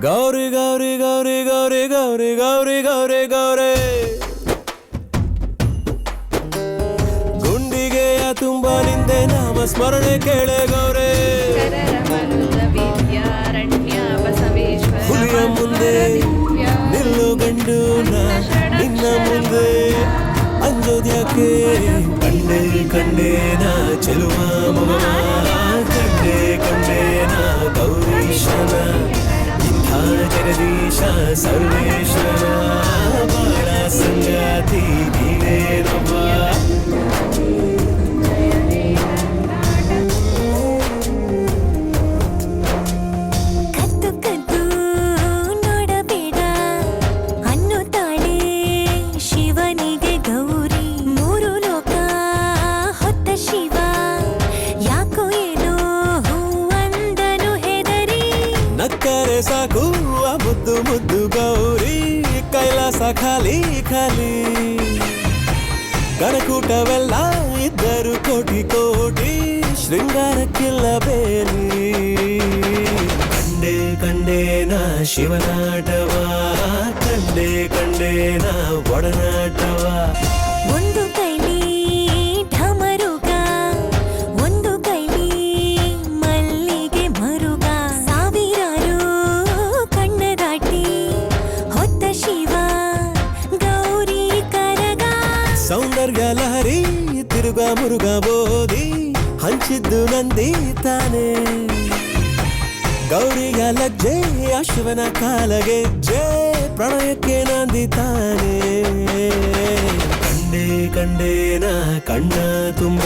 ಗೌರಿ ಗೌರಿ ಗೌರಿ ಗೌರಿ ಗೌರಿ ಗೌರಿ ಗೌರಿ ಗೌರಿ. ಗುಂಡಿಗೆಯ ತುಂಬ ನಿಂದೆ ನಾಮ ಸ್ಮರಣೆ ಕೇಳೆ ಗೌರಿ. ಹುಲಿಯ ಮುಂದೆ ನಿಲ್ಲು ಗಂಡು ನಿನ್ನ ಮುಂದೆ. ಅಂಜೋದ್ಯಾಕೆ ಕಂಡೆ ಕಂಡೇನ ಚೆಲುವ ಮಗವ സർവേശ സർവേശ నక్కరే సాకు ముద్దు ముద్దు గౌరీ కైలాస ఖాళీ ఖాళీ. కరకూట వెళ్ళ ఇద్దరు కోటి కోటి శృంగార కిల్ల బేలి. కండే కండే నా శివనాటవా కండే కండే నా వడనాటవా. ముందు ಸೌಂದರ್ಯ ಲಹರಿ ತಿರುಗ ಮುರುಗ ಬೋದಿ ಹಂಚಿದ್ದು ನಂದಿ ತಾನೆ. ಗೌರಿಯ ಲಜ್ಜೆ, ಅಶ್ವನ ಕಾಲಗೆಜ್ಜೆ ಪ್ರಣಯಕ್ಕೆ ನಂದಿ ತಾನೆ. ಕಂಡೆ ಕಂಡೇನ ಕಣ್ಣ ತುಂಬ